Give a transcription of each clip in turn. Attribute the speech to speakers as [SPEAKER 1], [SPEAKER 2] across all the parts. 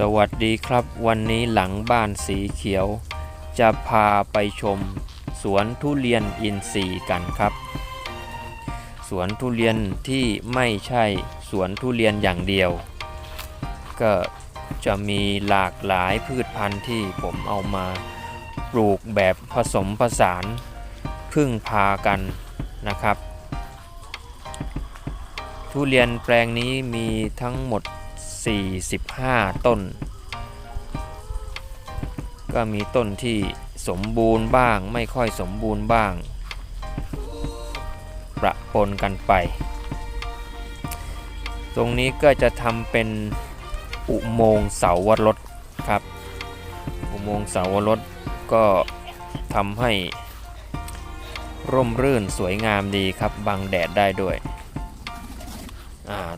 [SPEAKER 1] สวัสดีครับวันนี้หลังบ้านสีเขียว จะพาไปชม สวนทุเรียนอินทรีย์กันครับ สวนทุเรียนที่ไม่ใช่สวนทุเรียนอย่างเดียว ก็จะมีหลากหลายพืชพันธุ์ที่ผมเอามาปลูกแบบผสมผสานพึ่งพากันนะครับ ทุเรียนแปลงนี้มีทั้งหมด 45 ต้น ก็มีต้นที่สมบูรณ์บ้างไม่ค่อยสมบูรณ์บ้าง ประปนกันไป ตรงนี้ก็จะทำเป็นอุโมงค์เสาวรสครับ อุโมงค์เสาวรสก็ทำให้ร่มรื่นสวยงามดีครับบังแดดได้ด้วย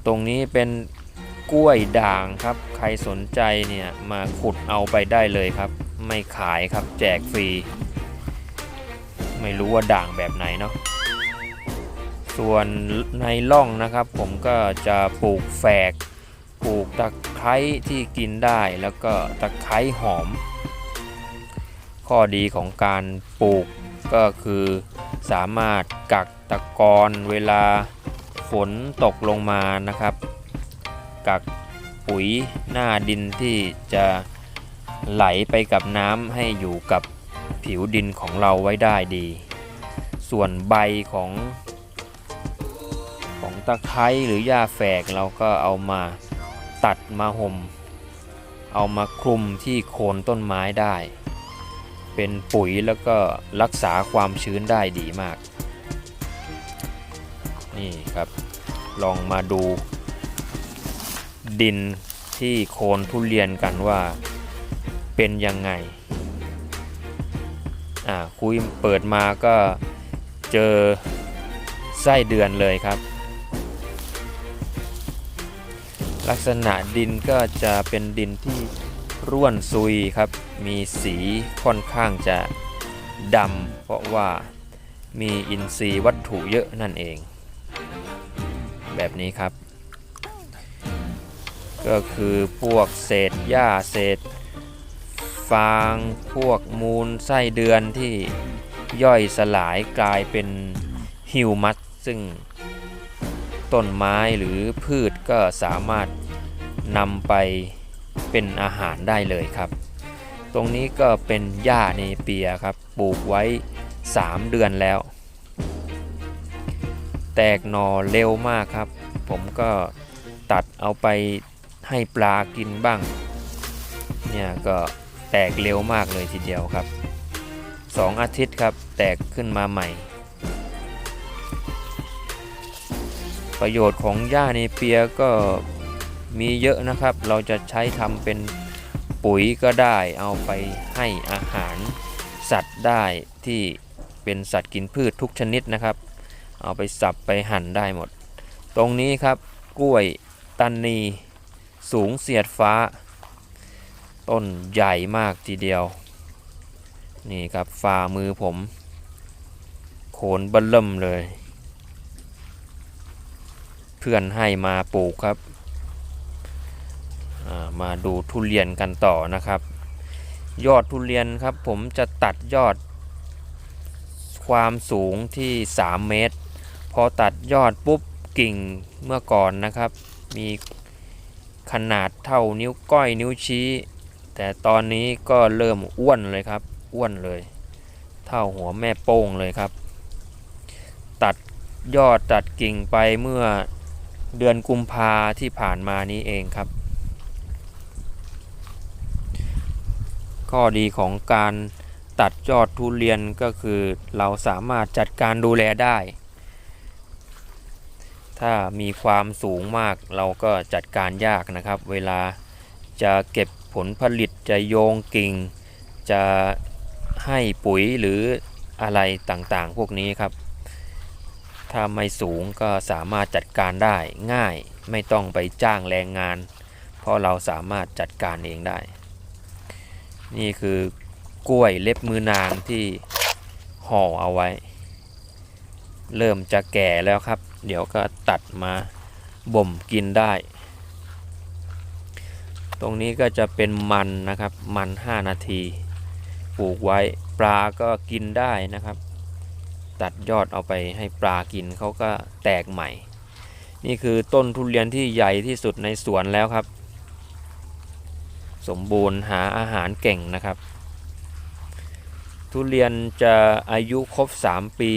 [SPEAKER 1] ตรงนี้เป็น กล้วยด่างครับ ใครสนใจเนี่ยมาขุดเอาไปได้เลยครับ ไม่ขายครับแจกฟรี ไม่รู้ว่าด่างแบบไหนเนาะส่วนในร่องนะครับ ผมก็จะปลูกแฝกปลูกตะไคร้ที่กินได้แล้วก็ตะไคร้หอม ข้อดีของการปลูกก็คือสามารถกักตะกอนเวลาฝนตกลงมานะครับ กักปุ๋ยหน้าดินที่จะไหลไปกับน้ำให้อยู่กับผิวดินของเราไว้ได้ดี ส่วนใบของของตะไคร้หรือหญ้าแฝกเราก็เอามาตัดมาห่ม เอามาคลุมที่โคนต้นไม้ได้ เป็นปุ๋ยแล้วก็รักษาความชื้นได้ดีมาก นี่ครับ ลองมาดู ดินที่โคนทุเรียนกันว่าเป็นยังไง อ่าคุยเปิดมาก็เจอไส้เดือนเลยครับ ลักษณะดินก็จะเป็นดินที่ร่วนซุยครับ มีสีค่อนข้างจะดำเพราะว่ามีอินทรีย์วัตถุเยอะนั่นเอง แบบนี้ครับ ก็คือพวกเศษหญ้าเศษ ฟางพวกมูลไส้เดือนที่ย่อยสลายกลายเป็นฮิวมัสซึ่งต้นไม้หรือพืชก็สามารถนำไปเป็นอาหารได้เลยครับ ตรงนี้ก็เป็นหญ้าเนเปียครับ ปลูกไว้ 3 เดือนแล้ว แตกหน่อเร็วมากครับ ผมก็ตัดเอาไป ให้ปลากินบ้าง เนี่ยก็แตกเร็วมากเลยทีเดียวครับ 2 อาทิตย์ครับแตกขึ้นมาใหม่ ประโยชน์ของหญ้าเนเปียก็มีเยอะนะครับ เราจะใช้ทำเป็นปุ๋ยก็ได้เอาไปให้อาหารสัตว์ได้ที่เป็นสัตว์กินพืชทุกชนิดนะครับ เอาไปสับไปหั่นได้หมด ตรงนี้ครับกล้วยตันนี สูงเสียดฟ้า ต้นใหญ่มากทีเดียว นี่ครับฝ่ามือผมโคนเบลเริ่มเลย เพื่อนให้มาปลูกครับามาดูทุเรียนกันต่อนะครับ ยอดทุเรียนครับผมจะตัดยอด ความสูงที่ 3 เมตร พอตัดยอดปุ๊บกิ่งเมื่อก่อนนะครับ มี ขนาดเท่านิ้วก้อยนิ้วชี้ แต่ตอนนี้ก็เริ่มอ้วนเลยครับ อ้วนเลย เท่าหัวแม่โป้งเลยครับ ตัดยอดตัดกิ่งไปเมื่อเดือนกุมภาที่ผ่านมานี้เองครับ ข้อดีของการตัดยอดทุเรียนก็คือเราสามารถจัดการดูแลได้ ถ้ามีความสูงมากเราก็จัดการยากนะครับ เวลาจะเก็บผลผลิตจะโยงกิ่ง จะให้ปุ๋ยหรืออะไรต่างๆ พวกนี้ครับ ถ้าไม่สูงก็สามารถจัดการได้ง่ายไม่ต้องไปจ้างแรงงาน เพราะเราสามารถจัดการเองได้ นี่คือกล้วยเล็บมือนางที่ห่อเอาไว้ เริ่มจะแก่แล้วครับ เดี๋ยวก็ตัดมาบ่มกินได้ ตรงนี้ก็จะเป็นมันนะครับ มัน 5 นาที ปลูกไว้ปลาก็กินได้นะครับ ตัดยอดเอาไปให้ปลากินเขาก็แตกใหม่ นี่คือต้นทุเรียนที่ใหญ่ที่สุดในสวนแล้วครับ สมบูรณ์หาอาหารเก่งนะครับ ทุเรียนจะอายุครบ 3 ปี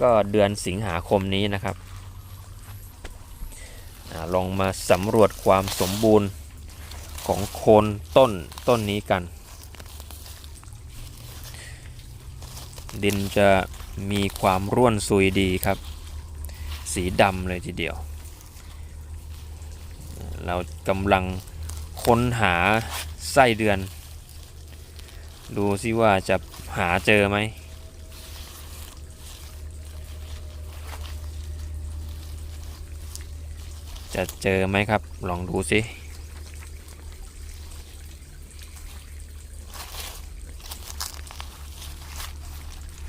[SPEAKER 1] ก็เดือนสิงหาคมนี้นะครับอลองมาสำรวจความสมบูรณ์ของโคนต้นต้นนี้กัน ดินจะมีความร่วนซุยดีครับ สีดำเลยทีเดียว เรากำลังค้นหาไส้เดือน ดูซิว่าจะหาเจอไหม จะเจอไหมครับ ลองดูสิ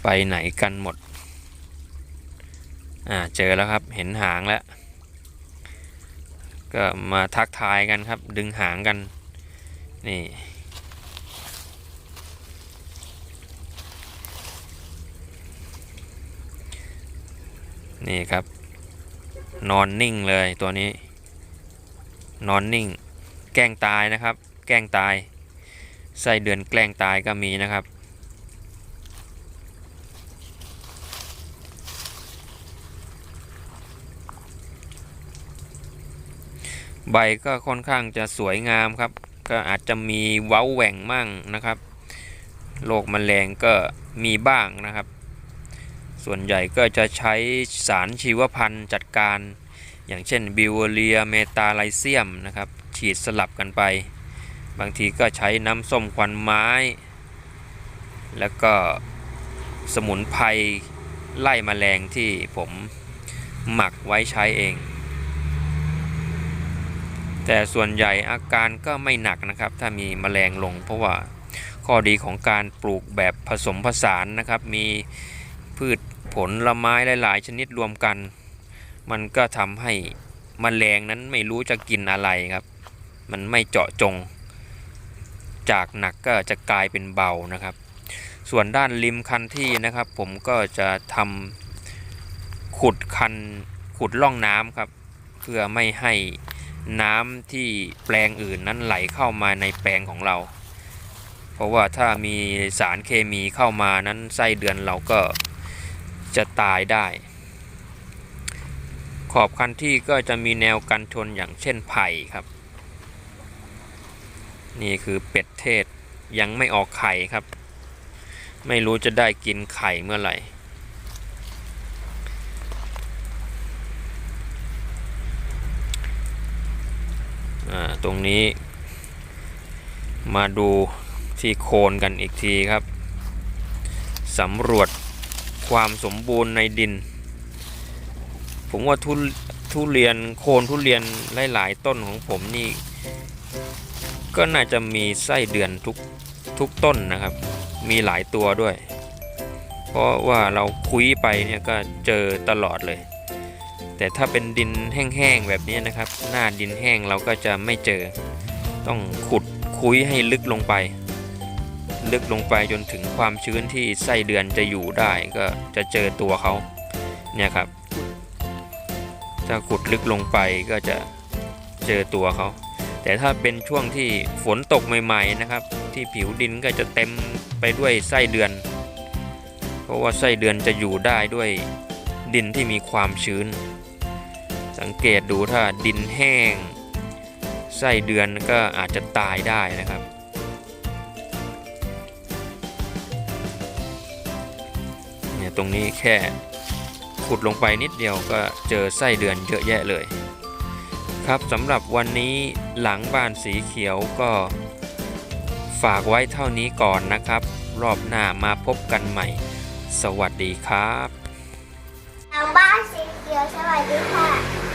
[SPEAKER 1] ไปไหนกันหมด อ่า เจอแล้วครับ เห็นหางแล้ว ก็มาทักทายกันครับ ดึงหางกัน นี่ นี่ครับ นอนนิ่งเลยตัวนี้ นอนนิ่ง แกล้งตายนะครับ แกล้งตายไส้เดือนแกล้งตายก็มีนะครับ ใบก็ค่อนข้างจะสวยงามครับ ก็อาจจะมีเว้าแหว่งมั่งนะครับโรคแมลงก็มีบ้างนะครับ ส่วนใหญ่ก็จะใช้สารชีวพันธุ์จัดการ อย่างเช่นบิวเรียเมตาไลเซียมนะครับฉีดสลับกันไป บางทีก็ใช้น้ำส้มควันไม้ แล้วก็สมุนไพรไล่แมลงที่ผมหมักไว้ใช้เอง แต่ส่วนใหญ่อาการก็ไม่หนักนะครับ ถ้ามีแมลงลง เพราะว่าข้อดีของการปลูกแบบผสมผสานนะครับมี พืชผลละไม้หลายๆ ชนิดรวมกัน มันก็ทำให้มแมลงนั้นไม่รู้จะกินอะไรครับ มันไม่เจาะจง จากหนักก็จะกลายเป็นเบานะครับ ส่วนด้านริมคันที่นะครับ ผมก็จะทำขุดคันขุดล่องน้ำครับ เพื่อไม่ให้น้ำที่แปลงอื่นนั้นไหลเข้ามาในแปลงของเรา เพราะว่าถ้ามีสารเคมีเข้ามานั้นไส้เดือนเราก็ จะตายได้ ขอบคันที่ก็จะมีแนวกันชนอย่างเช่นไผ่ครับ นี่คือเป็ดเทศยังไม่ออกไข่ครับ ไม่รู้จะได้กินไข่เมื่อไหร่อ่าตรงนี้ มาดูที่โคนกันอีกทีครับสำรวจ ความสมบูรณ์ในดิน ผมว่าทุทุเรียนโคนทุเรียนหลายๆต้นของผมนี่ ก็น่าจะมีไส้เดือนทุกทุกต้นนะครับ มีหลายตัวด้วย เพราะว่าเราคุยไปเนี่ยก็เจอตลอดเลย แต่ถ้าเป็นดินแห้งๆแบบนี้นะครับ หน้าดินแห้งเราก็จะไม่เจอ ต้องขุดคุยให้ลึกลงไป ลึกลงไปจนถึงความชื้นที่ไส้เดือนจะอยู่ได้ก็จะเจอตัวเขาเนี่ยครับ ถ้าขุดลึกลงไปก็จะเจอตัวเขา แต่ถ้าเป็นช่วงที่ฝนตกใหม่ๆนะครับ ที่ผิวดินก็จะเต็มไปด้วยไส้เดือน เพราะว่าไส้เดือนจะอยู่ได้ด้วยดินที่มีความชื้น สังเกตดูถ้าดินแห้งไส้เดือนก็อาจจะตายได้นะครับ ตรงนี้แค่ขุดลงไปนิดเดียวก็เจอไส้เดือนเยอะแยะเลย ครับสำหรับวันนี้หลังบ้านสีเขียวก็ ฝากไว้เท่านี้ก่อนนะครับ รอบหน้ามาพบกันใหม่ สวัสดีครับ
[SPEAKER 2] หลังบ้านสีเขียวสวัสดีค่ะ